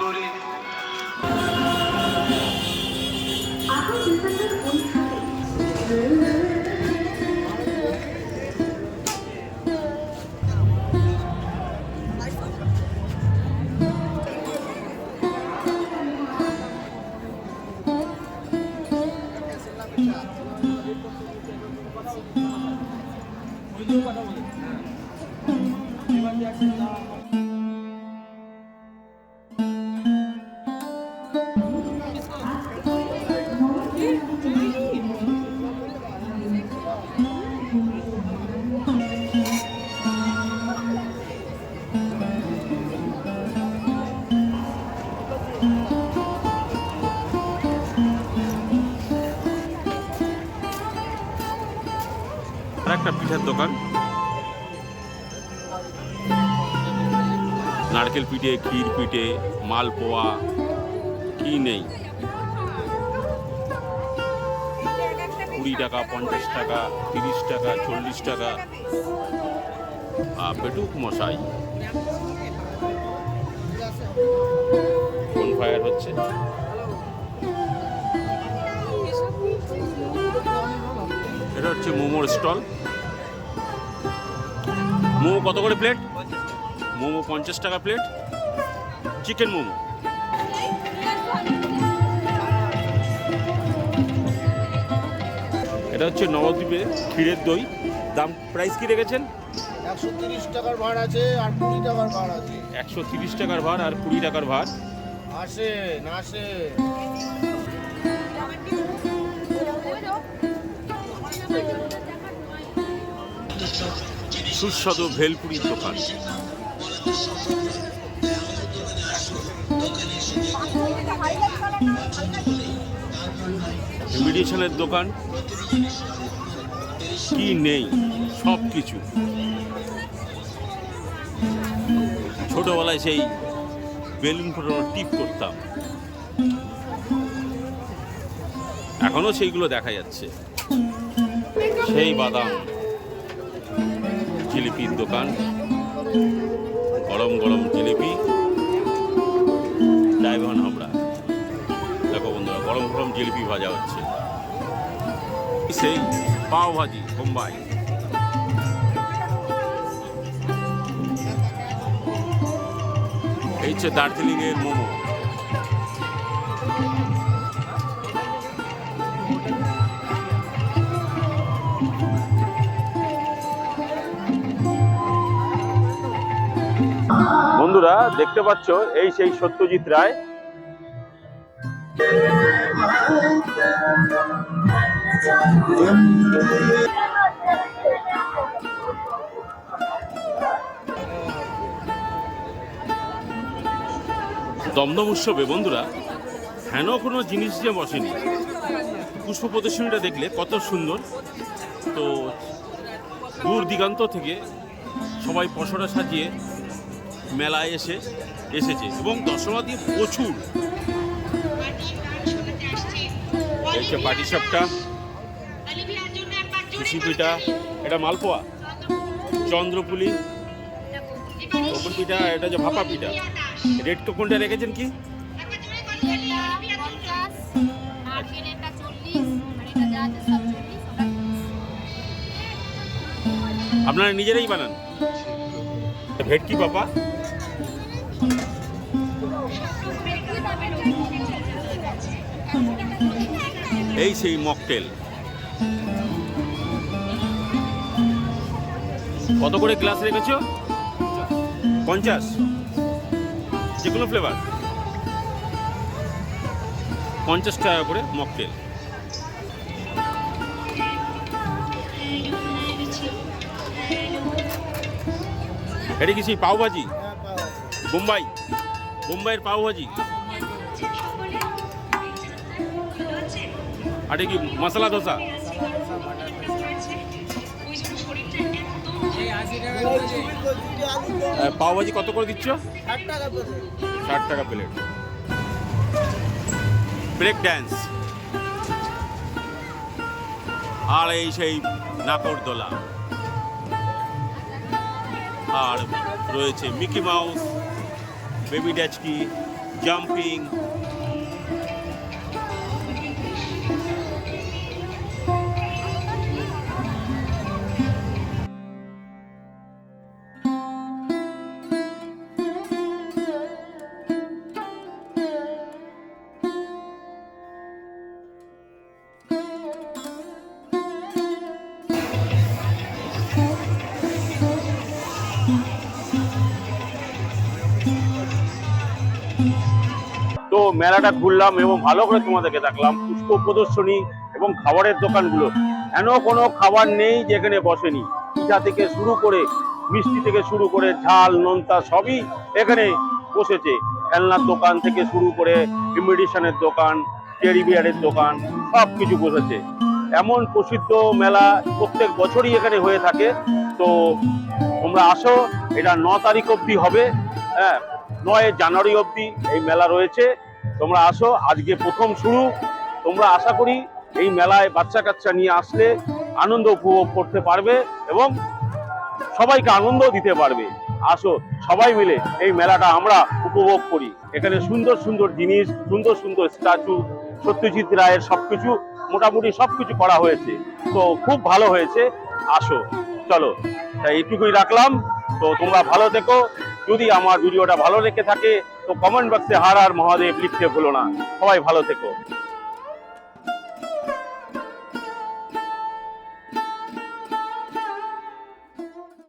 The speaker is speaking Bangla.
করে। পিঠার দোকান। নারকেল পিঠে, ক্ষীর পিঠে, মালপোয়া, কি নেই? কুড়ি টাকা, পঞ্চাশ টাকা, তিরিশ টাকা, চল্লিশ টাকা। আর পেটুক মশাই। কোন ফায়ার হচ্ছে? এটা হচ্ছে মোমোর স্টল। মোমো কত করে প্লেট? মোমো পঞ্চাশ টাকা প্লেট। চিকেন মোমো। এটা হচ্ছে নবদ্বীপে ক্ষীরের দই। দাম প্রাইস কি রেখেছেন? একশো তিরিশ টাকার ভাড় আছে আর কুড়ি টাকার ভাড় আছে। একশো তিরিশ টাকার ভাড় আর কুড়ি টাকার ভার না আসেন সুস্বাদু ভেলপুরির দোকান। ইমিডিয়েশনের দোকান? কি নেই? সব কিছু ছোটবেলায় সেই বেলুন ফোটানো টিপ করতাম। এখনও সেইগুলো দেখা যাচ্ছে। সেই বাদাম। জিলিপির দোকান। গরম গরম জিলিপি। ডায়মন্ড হামড়া দেখো বন্ধুরা, গরম গরম জিলিপি ভাজা হচ্ছে। সেই পাও ভাজি, বোম্বাই। এই হচ্ছে দার্জিলিংয়ের মোমো। বন্ধুরা, দেখতে পাচ্ছ, এই সেই সত্যজিৎ রায়। দমদম উৎসবে বন্ধুরা, হেন কোনো জিনিস যে বসেনি। পুষ্প প্রদর্শনীটা দেখলে কত সুন্দর। তো দূর দিগান্ত থেকে সবাই পশরা সাজিয়ে মেলায় এসে এসেছে এবং দর্শনার্থী প্রচুর। হচ্ছে পাটি সাপটা খুশি পিঠা এটা মালপোয়া চন্দ্রপুলি পিঠা এটা যে ভাপা পিঠা তো কোনটা রেখেছেন কি? আপনারা নিজেরাই বানান। ভেটকি পাপা। এই সেই মকটেল। কত করে গ্লাস রেখেছো? পঞ্চাশ। যে কোনো ফ্লেভার পঞ্চাশ টাকা করে মকটেল। এটা কি সেই পাওভাজি? হ্যাঁ, যায়। বোম্বাই। বোম্বাইয়ের পাওভাজি। আর কি, মশলা ধোসা? পাওভাজি কত করে দিচ্ছ? ষাট টাকা প্লেট। Break dance. আর এই সেই নাকরদোলা আর রয়েছে Mickey Mouse. baby dachki, jumping. মেলাটা ঘুরলাম এবং ভালো করে তোমাদেরকে দেখলাম, পুষ্প প্রদর্শনী এবং খাবারের দোকানগুলো। এন কোনো খাবার নেই যেখানে বসেনি? পিঠা থেকে শুরু করে মিষ্টি থেকে শুরু করে ঝাল, নোনতা সবই এখানে বসেছে। খেলনার দোকান থেকে শুরু করে ইমিডিশনের দোকান টেরি বিয়ারের দোকান সব কিছু বসেছে। এমন প্রসিদ্ধ মেলা প্রত্যেক বছরই এখানে হয়ে থাকে। তো তোমরা আসো, এটা ন তারিখ অবধি হবে হ্যাঁ নয় জানুয়ারি অবধি এই মেলা রয়েছে। তোমরা আসো, আজকে প্রথম শুরু। তোমরা আশা করি এই মেলায় বাচ্চা কাচ্চা নিয়ে আসলে আনন্দ উপভোগ করতে পারবে এবং সবাইকে আনন্দ দিতে পারবে। আসো, সবাই মিলে এই মেলাটা আমরা উপভোগ করি। এখানে সুন্দর সুন্দর জিনিস, সুন্দর সুন্দর স্ট্যাচু, সত্যজিৎ রায়ের সবকিছু, মোটামুটি সবকিছু করা হয়েছে। তো খুব ভালো হয়েছে। আসো, চলো। তাই এইটুকুই রাখলাম। তো তোমরা ভালো থেকো। যদি আমার ভিডিওটা ভালো লেগে থাকে তো কমেন্ট বক্সে হার আর মহাদেব লিখতে ভুলো না। সবাই ভালো থেকো।